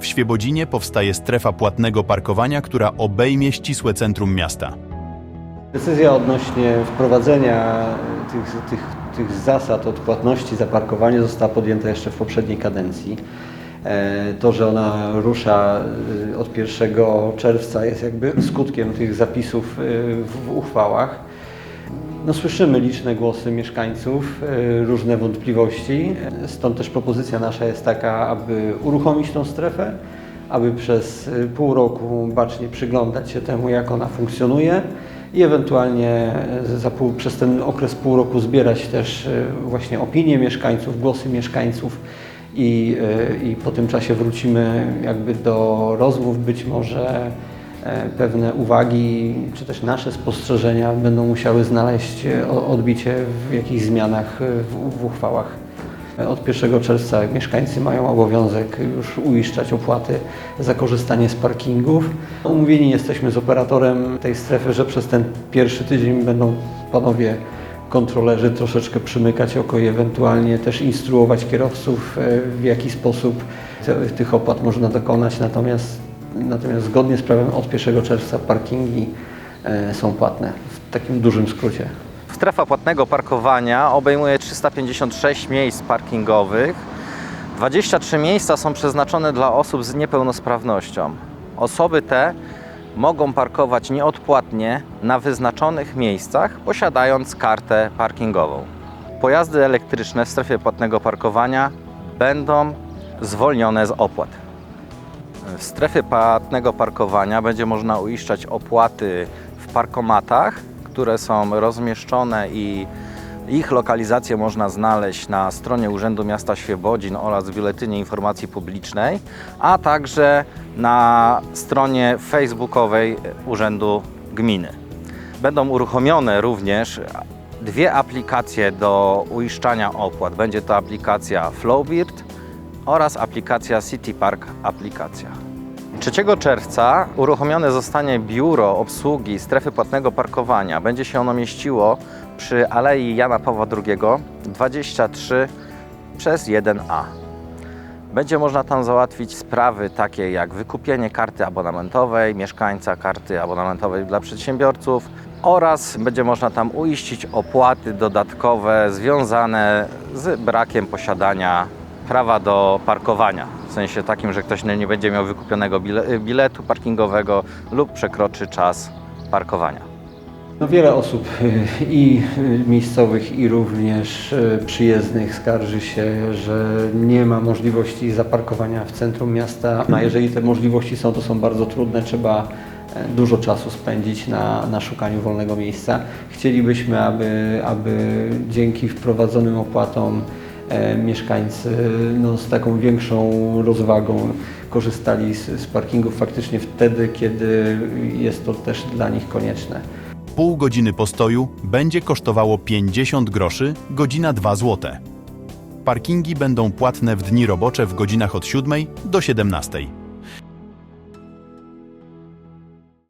W Świebodzinie powstaje strefa płatnego parkowania, która obejmie ścisłe centrum miasta. Decyzja odnośnie wprowadzenia tych, tych, tych zasad odpłatności za parkowanie została podjęta jeszcze w poprzedniej kadencji. E, To, że ona rusza e, od 1 czerwca jest jakby skutkiem tych zapisów e, w w uchwałach. No, słyszymy liczne głosy mieszkańców, e, różne wątpliwości. Stąd też propozycja nasza jest taka, aby uruchomić tą strefę, aby przez e, pół roku bacznie przyglądać się temu, jak ona funkcjonuje i ewentualnie e, pół, przez ten okres pół roku zbierać też właśnie opinie mieszkańców, głosy mieszkańców i, i po tym czasie wrócimy jakby do rozmów, być może pewne uwagi, czy też nasze spostrzeżenia będą musiały znaleźć e, odbicie w jakichś zmianach e, w, w uchwałach. Od 1 czerwca mieszkańcy mają obowiązek już uiszczać opłaty za korzystanie z parkingów. Umówieni jesteśmy z operatorem tej strefy, że przez ten pierwszy tydzień będą panowie kontrolerzy troszeczkę przymykać oko i ewentualnie też instruować kierowców, e, w jaki sposób tych opłat można dokonać. Natomiast, natomiast zgodnie z prawem od 1 czerwca parkingi e, są płatne w takim dużym skrócie. Strefa płatnego parkowania obejmuje 356 miejsc parkingowych. 23 miejsca są przeznaczone dla osób z niepełnosprawnością. Osoby te mogą parkować nieodpłatnie na wyznaczonych miejscach, posiadając kartę parkingową. Pojazdy elektryczne w strefie płatnego parkowania będą zwolnione z opłat. W strefie płatnego parkowania będzie można uiszczać opłaty w parkomatach, które są rozmieszczone i ich lokalizację można znaleźć na stronie Urzędu Miasta Świebodzin oraz w Biuletynie Informacji Publicznej, a także na stronie facebookowej Urzędu Gminy. Będą uruchomione również dwie aplikacje do uiszczania opłat. Będzie to aplikacja Flowbird oraz aplikacja City Park Aplikacja. 3 czerwca uruchomione zostanie biuro obsługi strefy płatnego parkowania. Będzie się ono mieściło przy Alei Jana Pawła II 23 przez 1A. Będzie można tam załatwić sprawy takie jak wykupienie karty abonamentowej, mieszkańca karty abonamentowej dla przedsiębiorców oraz będzie można tam uiścić opłaty dodatkowe związane z brakiem posiadania prawa do parkowania. W sensie takim, że ktoś nie będzie miał wykupionego bile- biletu parkingowego lub przekroczy czas parkowania. No wiele osób y, i y, miejscowych, i również y, przyjezdnych skarży się, że nie ma możliwości zaparkowania w centrum miasta. A jeżeli te możliwości są, to są bardzo trudne. Trzeba e, dużo czasu spędzić na, na szukaniu wolnego miejsca. Chcielibyśmy, aby, aby dzięki wprowadzonym opłatom mieszkańcy no, z taką większą rozwagą korzystali z, z parkingów faktycznie wtedy, kiedy jest to też dla nich konieczne. Pół godziny postoju będzie kosztowało 50 groszy, godzina 2 złote. Parkingi będą płatne w dni robocze w godzinach od 7 do 17.